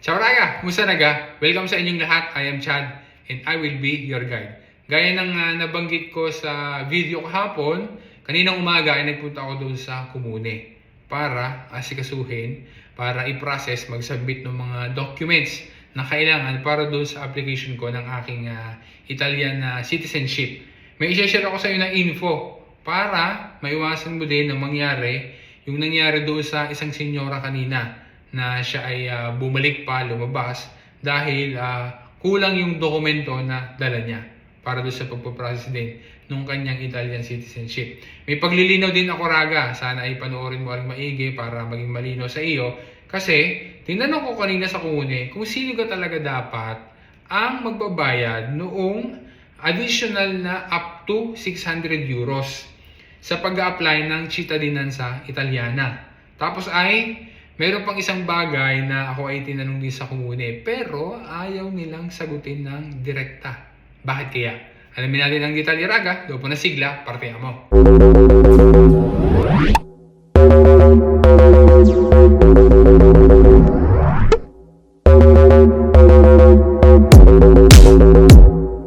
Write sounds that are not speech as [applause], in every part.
Ciao raga! Musta naga? Welcome sa inyong lahat. I am Chad and I will be your guide. Gaya ng ah, nabanggit ko sa video kahapon, kaninang umaga ay nagpunta ako doon sa Kumune para asikasuhin, para i-process, mag-submit ng mga documents na kailangan para doon sa application ko ng aking ah, Italian na citizenship. May i-share ako sa iyo ng info para maiwasan mo din na mangyari yung nangyari doon sa isang senyora kanina na siya ay ah, bumalik pa, lumabas dahil ah, kulang yung dokumento na dala niya para doon sa pagpaprocess din nung kanyang Italian citizenship. May paglilinaw din ako raga, sana ay panoorin mo rin maigi para maging malino sa iyo kasi tinanong ko kanina sa kumune kung sino ka talaga dapat ang magbabayad noong additional na up to 600 euros sa pag-apply ng cittadinanza italiana. Tapos ay Meron pang isang bagay na ako ay tinanong din sa komune pero ayaw nilang sagutin ng direkta. Bakit kaya? Alamin natin ang detalye raga, doon po na sigla, parte mo.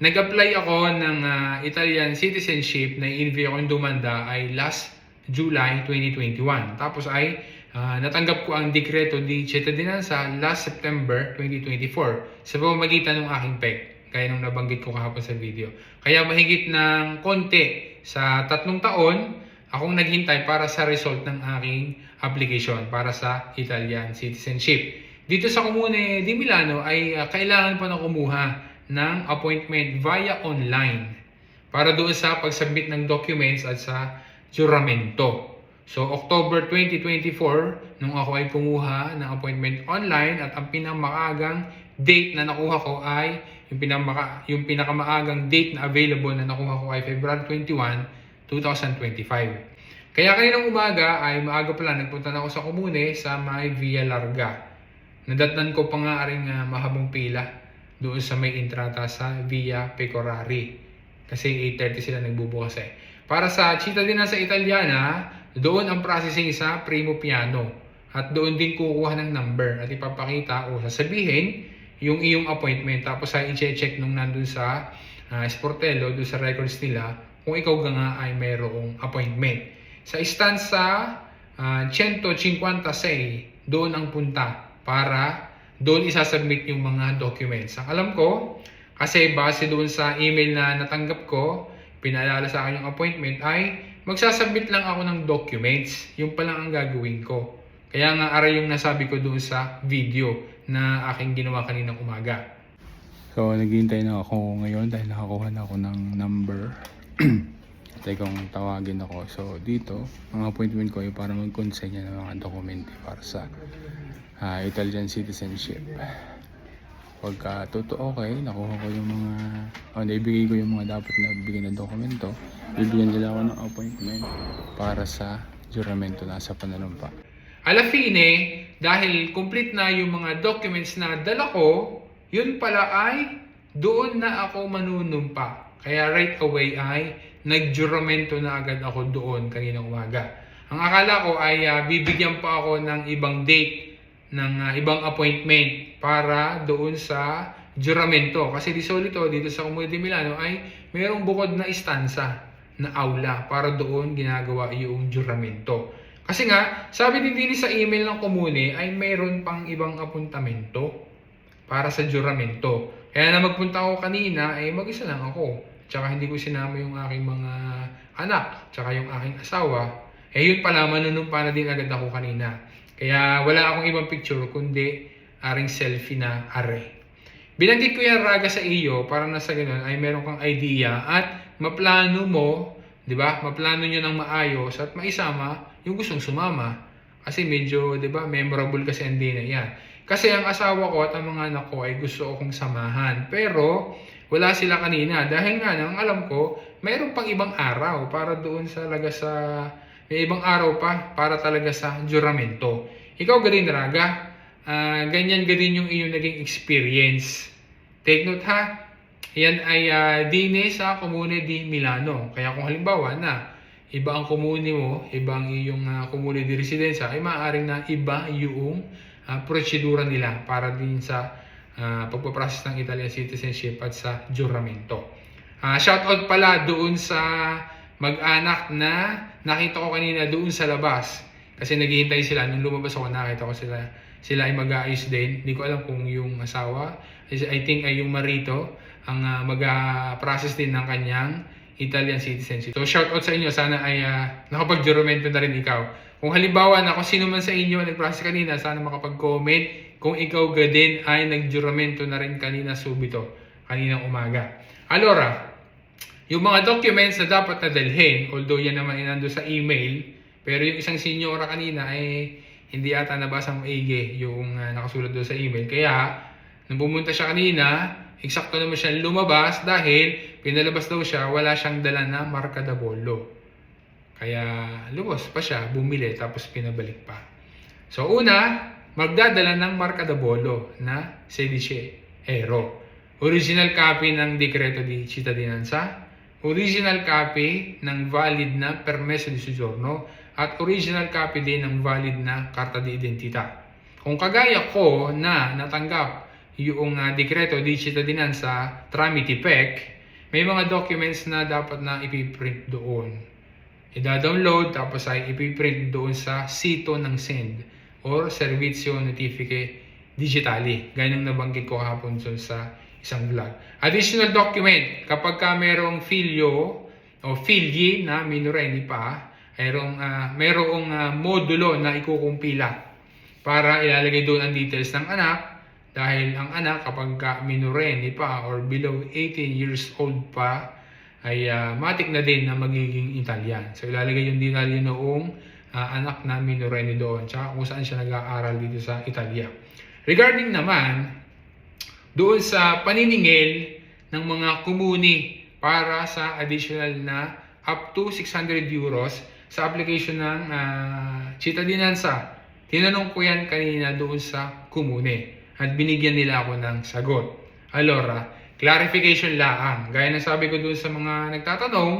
Nag-apply ako ng ah, Italian citizenship na ako yung dumanda ay last July 2021. Tapos ay ah, natanggap ko ang dekreto di cittadinanza last September 2024 sa pamamagitan ng aking PEC, gaya nung nabanggit ko kahapon sa video. Kaya mahigit ng konti sa tatlong taon, akong naghintay para sa result ng aking application para sa Italian citizenship. Dito sa Comune di Milano ay ah, kailangan pa na kumuha ng appointment via online para doon sa pagsubmit ng documents at sa juramento. So, October 2024, nung ako ay kumuha ng appointment online at ang pinamaagang date na nakuha ko ay yung, pinamaka, yung pinakamaagang date na available na nakuha ko ay February 21, 2025. Kaya kaninang umaga ay maaga pala nagpunta na ako sa komune sa may Via Larga. Nadatnan ko pa nga rin uh, mahabang pila doon sa may entrata sa Via Pecorari. Kasi 8.30 sila nagbubukas eh. Para sa Cittadinanza Italiana, doon ang processing sa Primo Piano. At doon din kukuha ng number at ipapakita o sasabihin yung iyong appointment. Tapos ay i-check nung nandun sa uh, Sportello, doon sa records nila, kung ikaw ka nga ay mayroong appointment. Sa istansa uh, 156, doon ang punta para doon isasubmit yung mga documents. Ang alam ko, kasi base doon sa email na natanggap ko, pinaalala sa akin yung appointment, ay magsasubmit lang ako ng documents. Yung pa lang ang gagawin ko. Kaya nga aray yung nasabi ko doon sa video na aking ginawa kaninang umaga. So, naghihintay na ako ngayon dahil nakakuha na ako ng number. [clears throat] Tay kong tawagin ako. So, dito, ang appointment ko ay para mag-consenya ng mga dokumento para sa ah, Italian citizenship. Pagka totoo okay, nakuha ko yung mga, o naibigay ko yung mga dapat na bigyan ng dokumento, bibigyan nila ako ng appointment para sa juramento na sa pananumpa. Alla fine, dahil complete na yung mga documents na dala ko, yun pala ay doon na ako manunumpa. Kaya right away ay nagjuramento na agad ako doon kaninang umaga. Ang akala ko ay ah, bibigyan pa ako ng ibang date ng ah, ibang appointment para doon sa juramento. Kasi di solito dito sa Comune de Milano ay mayroong bukod na istansa na aula para doon ginagawa yung juramento. Kasi nga, sabi din din sa email ng komune ay mayroon pang ibang apuntamento para sa juramento. Kaya na magpunta ako kanina ay mag-isa lang ako. Tsaka hindi ko sinama yung aking mga anak, tsaka yung aking asawa. Eh yun pala, manunumpa na din agad ako kanina. Kaya wala akong ibang picture kundi aring selfie na are. Binanggit ko yan raga sa iyo para na sa ganun ay meron kang idea at maplano mo, 'di ba? Maplano niyo ng maayos at maisama yung gustong sumama. Kasi medyo, 'di ba, memorable kasi ang na 'yan. Kasi ang asawa ko at ang mga anak ko ay gusto akong samahan. Pero wala sila kanina dahil nga nang alam ko, mayroon pang ibang araw para doon sa laga sa may ibang araw pa para talaga sa juramento. Ikaw galing raga. Ah, ganyan galing yung iyong naging experience. Take note ha. Yan ay uh, dine sa Comune di Milano. Kaya kung halimbawa na iba ang komune mo, iba ang iyong uh, komune di residenza, ay maaaring na iba yung ah, prosedura nila para din sa uh, pagpaprocess ng Italian citizenship at sa juramento. Ah, shoutout pala doon sa mag-anak na nakita ko kanina doon sa labas. Kasi naghihintay sila. Nung lumabas ako, nakita ko sila. Sila ay mag-aayos din. Hindi ko alam kung yung asawa, I think ay yung marito, ang uh, mag-process din ng kanyang Italian citizenship. So shoutout sa inyo. Sana ay uh, nakapag-juramento na rin ikaw. Kung halimbawa na kung sino man sa inyo nag-process kanina, sana makapag-comment kung ikaw ga din ay nag-juramento na rin kanina subito, kaninang umaga. Alora, yung mga documents na dapat na dalhin, although yan naman inando sa email, pero yung isang senyora kanina ay hindi ata nabasa maigi yung uh, nakasulat doon sa email. Kaya, nung pumunta siya kanina, eksakto naman siya lumabas dahil pinalabas daw siya, wala siyang dala na marka da bollo. Kaya lumos pa siya, bumili, tapos pinabalik pa. So una, magdadala ng marka da bollo na 16 euro. Original copy ng Decreto di Cittadinanza, original copy ng valid na permesso di soggiorno, at original copy din ng valid na karta di identità. Kung kagaya ko na natanggap yung uh, dekreto di cittadinanza tramite PEC, may mga documents na dapat na ipiprint doon. Ida-download tapos ay ipiprint doon sa sito ng SEND or Servizio Notifiche Digitali. Gaya ng nabanggit ko kahapon dun sa isang vlog. Additional document, kapag ka merong filyo o filyi na minorenni pa, mayroong, uh, mayroong uh, modulo na ikukumpila para ilalagay doon ang details ng anak dahil ang anak kapag ka minorenni pa or below 18 years old pa ay uh, matik na din na magiging Italian. So ilalagay yung detalye noong uh, anak na minorenni doon tsaka kung saan siya nag-aaral dito sa Italia. Regarding naman doon sa paniningil ng mga komuni para sa additional na up to 600 euros sa application ng uh, Cittadinanza. Tinanong ko yan kanina doon sa komune at binigyan nila ako ng sagot. Alora, clarification lang. Gaya ng sabi ko doon sa mga nagtatanong,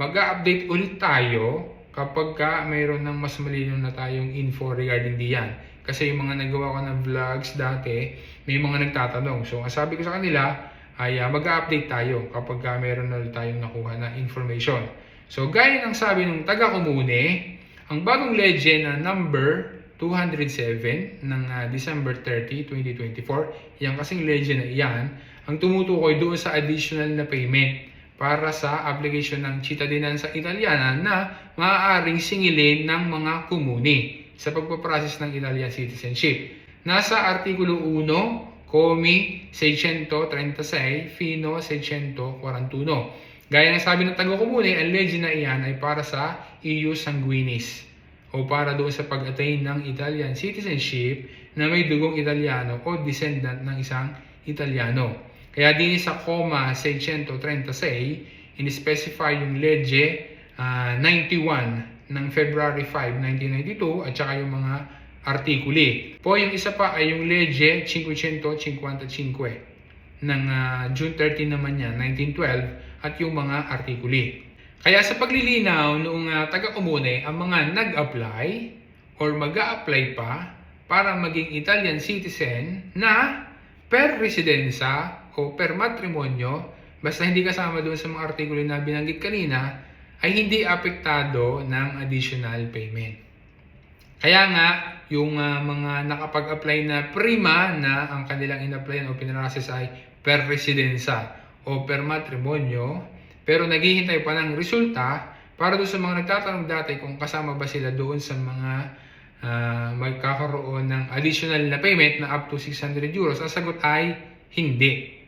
mag-update ulit tayo kapag ka mayroon ng mas malinaw na tayong info regarding diyan. Kasi yung mga nagawa ko ng vlogs dati, may mga nagtatanong. So, ang sabi ko sa kanila, ay uh, mag-update tayo kapag ka mayroon na tayong nakuha na information. So, gaya ng sabi ng taga-komune, ang bagong legend na number 207 ng uh, December 30, 2024, yan kasing legend na iyan, ang tumutukoy doon sa additional na payment para sa application ng cittadinanza italiana na maaaring singilin ng mga komune sa pagpaprocess ng Italian citizenship. Nasa Artikulo 1, Comi 636, Fino 641. Gaya ng sabi ng taga-komune, ang legend na iyan ay para sa EU sanguinis o para doon sa pag-attain ng Italian citizenship na may dugong Italiano o descendant ng isang Italiano. Kaya din sa Coma 636, in-specify yung legge uh, 91 ng February 5, 1992 at saka yung mga artikuli. Po yung isa pa ay yung legge 555 ng uh, June 13 naman niya, 1912 at yung mga artikuli. Kaya sa paglilinaw noong uh, taga-komune, ang mga nag-apply or mag apply pa para maging Italian citizen na per residenza o per matrimonyo, basta hindi kasama doon sa mga artikulo na binanggit kanina, ay hindi apektado ng additional payment. Kaya nga, yung uh, mga nakapag-apply na prima na ang kanilang in-applyan o pinrases ay per residenza o per matrimonyo, pero naghihintay pa ng resulta para doon sa mga nagtatanong dati kung kasama ba sila doon sa mga uh, magkakaroon ng additional na payment na up to 600 euros. Ang sagot ay hindi.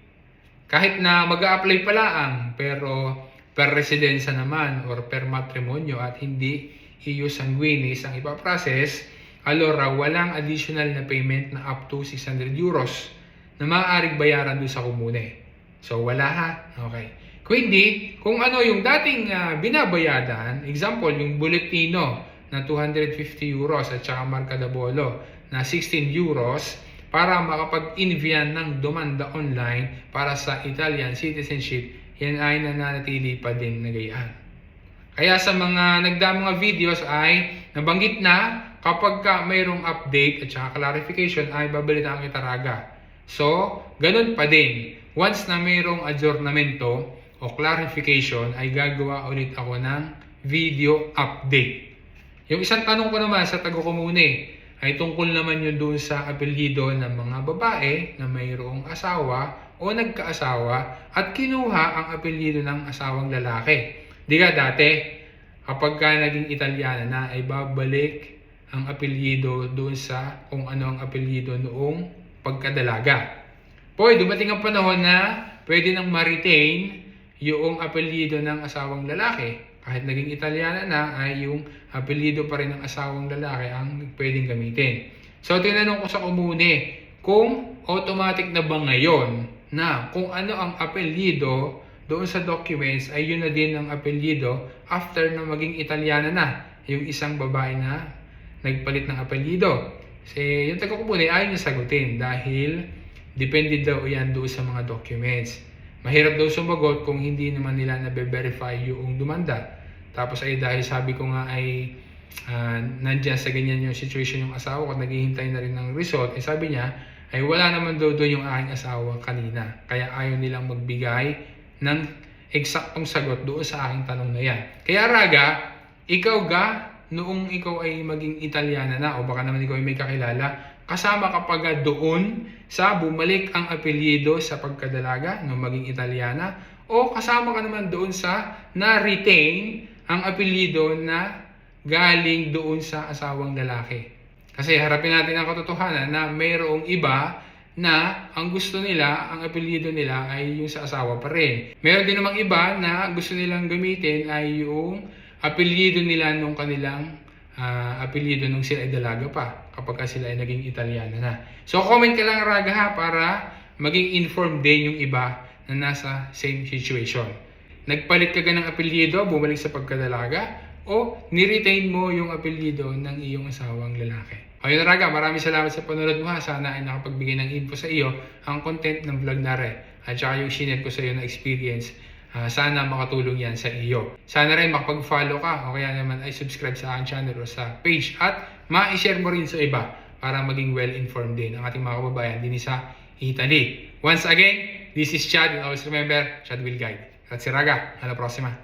Kahit na mag apply pa lang, pero per residenza naman or per matrimonyo at hindi EU sanguinis ang ipaprocess, alora walang additional na payment na up to 600 euros na maaaring bayaran doon sa komune. So wala ha. Okay. Kung hindi, kung ano yung dating uh, binabayadan, example, yung bulletino na 250 euros at saka marka da bolo na 16 euros para makapag-invian ng domanda online para sa Italian citizenship, yan ay nananatili pa din na gayaan. Kaya sa mga nagda mga videos ay nabanggit na kapag ka mayroong update at saka clarification ay babalitaan kita raga. So, ganun pa din. Once na mayroong adjournamento o clarification ay gagawa ulit ako ng video update. Yung isang tanong ko naman sa tago komune ay tungkol naman yun doon sa apelyido ng mga babae na mayroong asawa o nagkaasawa at kinuha ang apelyido ng asawang lalaki. Di ka dati, kapag ka naging Italiana na ay babalik ang apelyido doon sa kung ano ang apelyido noong pagkadalaga. Poy, dumating ang panahon na pwede nang ma-retain yung apelyido ng asawang lalaki. Kahit naging Italiana na, ay yung apelyido pa rin ng asawang lalaki ang pwedeng gamitin. So, tinanong ko sa komune, kung automatic na ba ngayon na kung ano ang apelyido doon sa documents ay yun na din ang apelyido after na maging Italiana na yung isang babae na nagpalit ng apelyido. Kasi yung taga-komune ayaw niya sagutin dahil depende daw yan doon sa mga documents. Mahirap daw sumagot kung hindi naman nila nabe-verify yung dumanda. Tapos ay dahil sabi ko nga ay ah, nandyan sa ganyan yung situation yung asawa ko, naghihintay na rin ng result, eh sabi niya, ay wala naman daw doon yung aking asawa kanina. Kaya ayaw nilang magbigay ng eksaktong sagot doon sa aking tanong na yan. Kaya Raga, ikaw ga, noong ikaw ay maging Italiana na o baka naman ikaw ay may kakilala, kasama ka pa ga doon sa bumalik ang apelyido sa pagkadalaga nung maging Italiana o kasama ka naman doon sa na-retain ang apelyido na galing doon sa asawang lalaki. Kasi harapin natin ang katotohanan na mayroong iba na ang gusto nila, ang apelyido nila ay yung sa asawa pa rin. Meron din namang iba na gusto nilang gamitin ay yung apelyido nila nung kanilang ah, apelyido nung sila ay dalaga pa kapag ka sila ay naging Italiana na. So comment ka lang Raga ha para maging informed din yung iba na nasa same situation. Nagpalit ka ng apelyido, bumalik sa pagkadalaga, o niretain mo yung apelyido ng iyong asawang lalaki. Ayun Raga, maraming salamat sa panonood mo ha. Sana ay nakapagbigay ng info sa iyo ang content ng vlog na rin. At saka yung shinare ko sa iyo na experience Ah, sana makatulong yan sa iyo. Sana rin makapag-follow ka o kaya naman ay subscribe sa aking channel o sa page at ma-share mo rin sa iba para maging well-informed din ang ating mga kababayan din sa Italy. Once again, this is Chad and always remember, Chad will guide. Grazie raga, alla prossima!